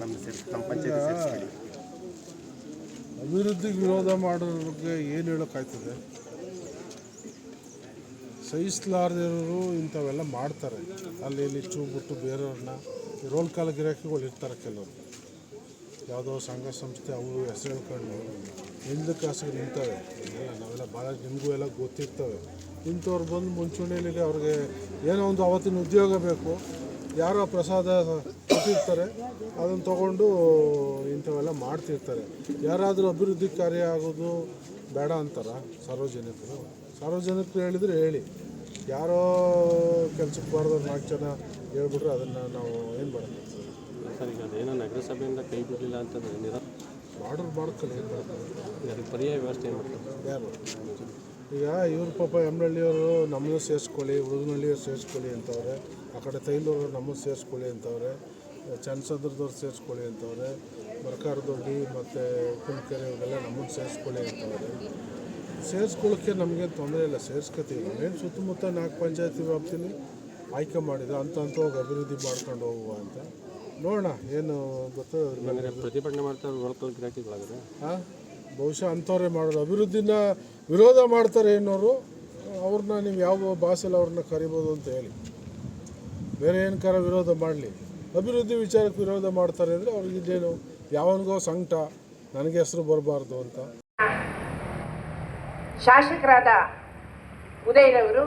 ನಮ್ಮ ನಮ್ಮ ಅಭಿವೃದ್ಧಿಗೆ ವಿರೋಧ ಮಾಡೋದ್ರ ಬಗ್ಗೆ ಏನು ಹೇಳೋಕ್ಕಾಯ್ತದೆ? ಸಹಿಸ್ಲಾರ್ದಿರೋರು ಇಂಥವೆಲ್ಲ ಮಾಡ್ತಾರೆ. ಅಲ್ಲಿ ಇಲ್ಲಿ ಬಿಟ್ಟು ಬೇರೆಯವ್ರನ್ನ ರೋಲ್ ಕಾಲ ಗಿರಾಕಿಗಳು ಇರ್ತಾರೆ ಕೆಲವರು. ಯಾವುದೋ ಸಂಘ ಸಂಸ್ಥೆ ಅವರು ಹೆಸರು ಹೇಳ್ಕೊಂಡು ಹಿಂದೆ ಕಾಸಿಗೆ ನಿಂತವೆ. ಇಲ್ಲ ನಾವೆಲ್ಲ ಭಾಳ ನಿಮಗೂ ಎಲ್ಲ ಗೊತ್ತಿರ್ತವೆ. ಇಂಥವ್ರು ಬಂದು ಮುಂಚೂಣಿಯಲ್ಲಿ ಅವ್ರಿಗೆ ಏನೋ ಒಂದು ಅವತ್ತಿನ ಉದ್ಯೋಗ ಬೇಕು. ಯಾರೋ ಪ್ರಸಾದ ಕೊಟ್ಟಿರ್ತಾರೆ ಅದನ್ನು ತಗೊಂಡು ಇಂಥವೆಲ್ಲ ಮಾಡ್ತಿರ್ತಾರೆ. ಯಾರಾದರೂ ಅಭಿವೃದ್ಧಿ ಕಾರ್ಯ ಆಗೋದು ಬೇಡ ಅಂತಾರ ಸಾರ್ವಜನಿಕರು? ಸಾರ್ವಜನಿಕರು ಹೇಳಿದರೆ ಹೇಳಿ. ಯಾರೋ ಕೆಲ್ಸಕ್ಕೆ ಬಾರ್ದವ್ರು ನಾಲ್ಕು ಜನ ಹೇಳ್ಬಿಟ್ರೆ ಅದನ್ನು ನಾವು ಏನು ಮಾಡೋದು? ಸರ್ ಈಗ ಅದೇನೋ ನಗರಸಭೆಯಿಂದ ಕೈ ಬಿಡಲಿಲ್ಲ ಅಂತಂದ್ರೆ ನಿರ ಮಾಡೋರು ಮಾಡ್ಕೊಳ್ಳಿ ಏನು ಮಾಡೋದು? ಪರ್ಯಾಯ ವ್ಯವಸ್ಥೆ ಏನು ಮಾಡ್ತಾರೆ? ಯಾರು? ಈಗ ಇವ್ರ ಪಾಪ ಎಮ್ನಳ್ಳಿಯವರು ನಮ್ಮನ್ನು ಸೇರಿಸ್ಕೊಳ್ಳಿ ಹುಡುಗನಹಳ್ಳಿಯವ್ರು ಸೇರಿಸ್ಕೊಳ್ಳಿ ಅಂತವ್ರೆ. ಆ ಕಡೆ ತೈಲೂರು ನಮ್ಮನ್ನು ಸೇರಿಸ್ಕೊಳ್ಳಿ ಅಂತವ್ರೆ. ಚನ್ನಸಂದ್ರದವ್ರು ಸೇರಿಸ್ಕೊಳ್ಳಿ ಅಂತವ್ರೆ ಮರ್ಕಾರದೊಡ್ಡಿ ಮತ್ತು ಕುಂಕೆರೆ ಇವರೆಲ್ಲ ನಮ್ಮನ್ನು ಸೇರಿಸ್ಕೊಳ್ಳಿ ಅಂತವ್ರೆ. ಸೇರಿಸ್ಕೊಳ್ಳೋಕ್ಕೆ ನಮಗೇನು ತೊಂದರೆ ಇಲ್ಲ ಸೇರಿಸ್ಕೊತೀವಿ. ಏನು ಸುತ್ತಮುತ್ತ ನಾಲ್ಕು ಪಂಚಾಯತಿ ವ್ಯಾಪ್ತಿಲಿ ಆಯ್ಕೆ ಮಾಡಿದ ಅಂತ ಅಂತ ಹೋಗಿ ಅಭಿವೃದ್ಧಿ ಮಾಡ್ಕೊಂಡು ಹೋಗುವ ಅಂತ. ನೋಡೋಣ ಏನು ಗೊತ್ತು ಪ್ರತಿಭಟನೆ ಮಾಡ್ತಾರೆ ಆ? ಬಹುಶಃ ಅಂಥವ್ರೇ ಮಾಡೋದು ಅಭಿವೃದ್ಧಿನ ವಿರೋಧ ಮಾಡ್ತಾರೆ ಏನೋರು ಅವ್ರನ್ನ ನೀವು ಯಾವ ಭಾಷೆಲಿ ಅವ್ರನ್ನ ಕರಿಬೋದು ಅಂತ ಹೇಳಿ. ಬೇರೆ ಏನು ಕರ ವಿರೋಧ ಮಾಡಲಿ. ಅಭಿವೃದ್ಧಿ ವಿಚಾರಕ್ಕೆ ವಿರೋಧ ಮಾಡ್ತಾರೆ ಅಂದರೆ ಅವ್ರಿಗೆ ಇದೇನು ಯಾವನಿಗೋ ಸಂಕಟ, ನನಗೆ ಹೆಸರು ಬರಬಾರ್ದು ಅಂತ. ಶಾಸಕರಾದ ಉದಯರವರು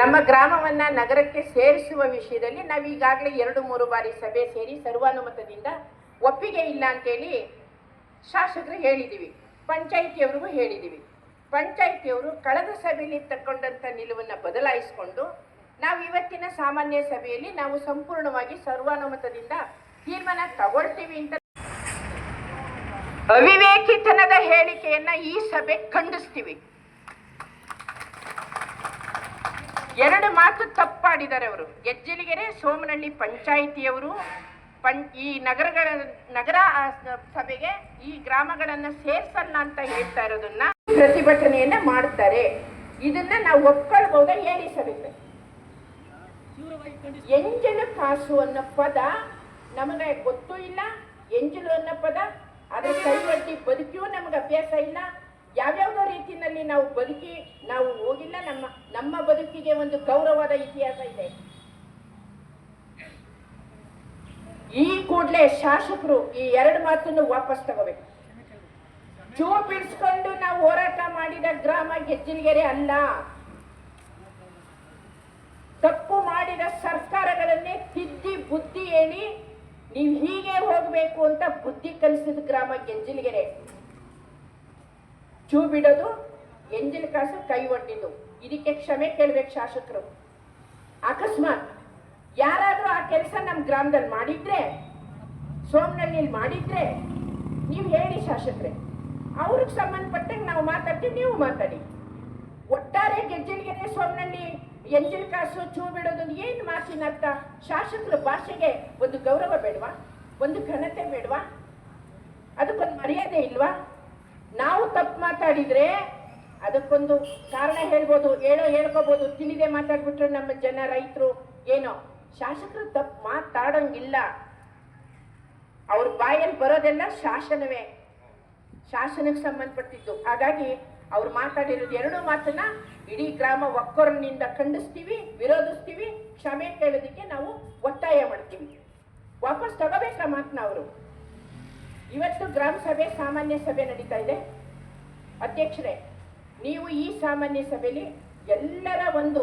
ನಮ್ಮ ಗ್ರಾಮವನ್ನ ನಗರಕ್ಕೆ ಸೇರಿಸುವ ವಿಷಯದಲ್ಲಿ ನಾವು ಈಗಾಗಲೇ ಎರಡು, ಮೂರು ಬಾರಿ ಸಭೆ ಸೇರಿ ಸರ್ವಾನುಮತದಿಂದ ಒಪ್ಪಿಗೆ ಇಲ್ಲ ಅಂತೇಳಿ ಶಾಸಕರು ಹೇಳಿದ್ದೀವಿ ಪಂಚಾಯಿತಿಯವ್ರಿಗೂ ಹೇಳಿದ್ದೀವಿ ಪಂಚಾಯಿತಿಯವರು ಕಳೆದ ಸಭೆಯಲ್ಲಿ ತಕ್ಕೊಂಡಂಥ ನಿಲುವನ್ನು ಬದಲಾಯಿಸಿಕೊಂಡು ನಾವು ಇವತ್ತಿನ ಸಾಮಾನ್ಯ ಸಭೆಯಲ್ಲಿ ನಾವು ಸಂಪೂರ್ಣವಾಗಿ ಸರ್ವಾನುಮತದಿಂದ ತೀರ್ಮಾನ ತಗೊಳ್ತೀವಿ ಅಂತ ಅವಿವೇಕಿತನದ ಹೇಳಿಕೆಯನ್ನ ಈ ಸಭೆ ಖಂಡಿಸ್ತೀವಿ. ಎರಡು ಮಾತು ತಪ್ಪಾಡಿದ್ದಾರೆ ಅವರು. ಗೆಜ್ಜಲಿಗೆರೆ, ಸೋಮನಹಳ್ಳಿ ಪಂಚಾಯಿತಿಯವರು ಪಂ, ಈ ನಗರಗಳ, ನಗರ ಸಭೆಗೆ ಈ ಗ್ರಾಮಗಳನ್ನ ಸೇರ್ಸಲ್ಲ ಅಂತ ಹೇಳ್ತಾ ಇರೋದನ್ನ ಪ್ರತಿಭಟನೆಯನ್ನ ಮಾಡ್ತಾರೆ. ಇದನ್ನ ನಾವು ಒಪ್ಕೊಳ್ಬಹುದು ಹೇಳಿ ಸಭೆಗೆ? ಎಂಜಲು ಕಾಸು ಅನ್ನೋ ಪದ ನಮಗೆ ಗೊತ್ತೂ ಇಲ್ಲ, ಎಂಜಲು ಅನ್ನೋ ಪದ ಅದು ಕೈವಟ್ಟಿ ಬದುಕಿಯೂ ನಮಗೆ ಅಭ್ಯಾಸ ಇಲ್ಲ. ಯಾವ್ಯಾವುದೋ ರೀತಿಯಲ್ಲಿ ನಾವು ಬದುಕಿ, ನಾವು ಹೋಗಿಲ್ಲ, ನಮ್ಮ ನಮ್ಮ ಬದುಕಿಗೆ ಒಂದು ಗೌರವದ ಇತಿಹಾಸ ಇದೆ. ಈ ಕೂಡಲೇ ಶಾಸಕರು ಈ ಎರಡು ಮಾತನ್ನು ವಾಪಸ್ ತಗೋಬೇಕು. ಚೂ ಬಿಡಿಸ್ಕೊಂಡು ನಾವು ಹೋರಾಟ ಮಾಡಿದ ಗ್ರಾಮ ಗೆಜ್ಜಿಲಗೆರೆ ಅಲ್ಲ. ತಪ್ಪು ಮಾಡಿದ ಸರ್ಕಾರಗಳನ್ನೇ ತಿದ್ದಿ ಬುದ್ಧಿ ಹೇಳಿ ನೀವು ಹೀಗೆ ಹೋಗಬೇಕು ಅಂತ ಬುದ್ಧಿ ಕಲಿಸಿದ ಗ್ರಾಮ ಗೆಂಜಿಲ್ಗೆರೆ ಚೂ ಬಿಡೋದು ಎಂಜಿಲ್ ಕಾಸು ಕೈ ಒಡ್ಡಿದ್ದು. ಇದಕ್ಕೆ ಕ್ಷಮೆ ಕೇಳ್ಬೇಕು ಶಾಸಕರು. ಅಕಸ್ಮಾತ್. ಯಾರಾದ್ರೂ ಆ ಕೆಲಸ ನಮ್ಮ ಗ್ರಾಮದಲ್ಲಿ ಮಾಡಿದ್ರೆ ಸೋಮನಹಳ್ಳಿಯಲ್ಲಿ ಮಾಡಿದ್ರೆ, ನೀವು ಹೇಳಿ ಶಾಸಕರೇ. ಅವ್ರಿಗೆ ಸಂಬಂಧಪಟ್ಟಂಗೆ ನಾವು ಮಾತಾಡ್ತೀವಿ, ನೀವು ಮಾತಾಡಿ. ಒಟ್ಟಾರೆ ಗೆಜ್ಜಲ್ಗೆರೆ ಸೋಮನಹಳ್ಳಿ ಎಂಜಿಲ್ ಕಾಸು, ಚೂ ಬಿಡೋದು ಏನು ಮಾತಿನ ಅರ್ಥ? ಶಾಸಕರ ಭಾಷೆಗೆ ಒಂದು ಗೌರವ ಬೇಡವಾ? ಒಂದು ಘನತೆ ಬೇಡವಾ? ಅದಕ್ಕೊಂದು ಮರ್ಯಾದೆ ಇಲ್ವಾ? ನಾವು ತಪ್ಪು ಮಾತಾಡಿದ್ರೆ ಅದಕ್ಕೊಂದು ಕಾರಣ ಹೇಳ್ಬೋದು, ಹೇಳೋ, ಹೇಳ್ಕೋಬೋದು, ತಿಳಿದೆ ಮಾತಾಡ್ಬಿಟ್ರೆ ನಮ್ಮ ಜನ ರೈತರು, ಏನೋ. ಶಾಸಕರು ತಪ್ಪು ಮಾತಾಡಂಗಿಲ್ಲ. ಅವ್ರ ಬಾಯಲ್ಲಿ ಬರೋದೆಲ್ಲ ಶಾಸನವೇ. ಶಾಸನಕ್ಕೆ ಸಂಬಂಧಪಟ್ಟಿದ್ದು. ಹಾಗಾಗಿ ಅವ್ರು ಮಾತಾಡಿರೋದು ಎರಡೂ ಮಾತನ್ನ ಇಡೀ ಗ್ರಾಮ ಒಕ್ಕೊರನಿಂದ ಖಂಡಿಸ್ತೀವಿ, ವಿರೋಧಿಸ್ತೀವಿ, ಕ್ಷಮೆ ಕೇಳೋದಕ್ಕೆ ನಾವು ಒತ್ತಾಯ ಮಾಡ್ತೀವಿ. ವಾಪಸ್ ತಗೋಬೇಕಾ ಮಾತನ್ನ ಅವರು? ಇವತ್ತು ಗ್ರಾಮ ಸಭೆ ಸಾಮಾನ್ಯ ಸಭೆ ನಡೀತಾ ಇದೆ. ಅಧ್ಯಕ್ಷರೇ, ನೀವು ಈ ಸಾಮಾನ್ಯ ಸಭೆಯಲ್ಲಿ ಎಲ್ಲರ ಒಂದು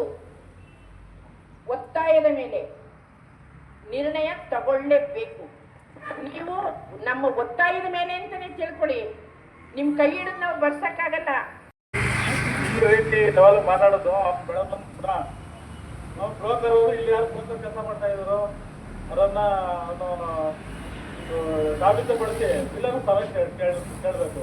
ಒತ್ತಾಯದ ಮೇಲೆ ನಿರ್ಣಯ ತಗೊಳ್ಳೇಬೇಕು ನೀವು ನಮ್ಮ ಒತ್ತಾಯದ ಮೇಲೆ ಅಂತಾನೆ ತಿಳ್ಕೊಳ್ಳಿ ನಿಮ್ ಕೈ ಹಿಡಿದು ನಾವು ಬರ್ಸಕ್ಕಾಗಲ್ಲ ಈ ರೀತಿ ನಾವೆಲ್ಲ ಮಾತಾಡೋದು ಬೆಳಗ್ಗೆ ಕೂಡ ಬ್ರೋಕರ್ ಇಲ್ಲಿ ಯಾರು ಬ್ರೋಕರ್ ಕೆಲಸ ಮಾಡ್ತಾ ಇದ್ರು ಅದನ್ನ ಸಾಬೀತುಪಡಿಸಿ ಎಲ್ಲರೂ ಸಭೆ ಕೇಳಬೇಕು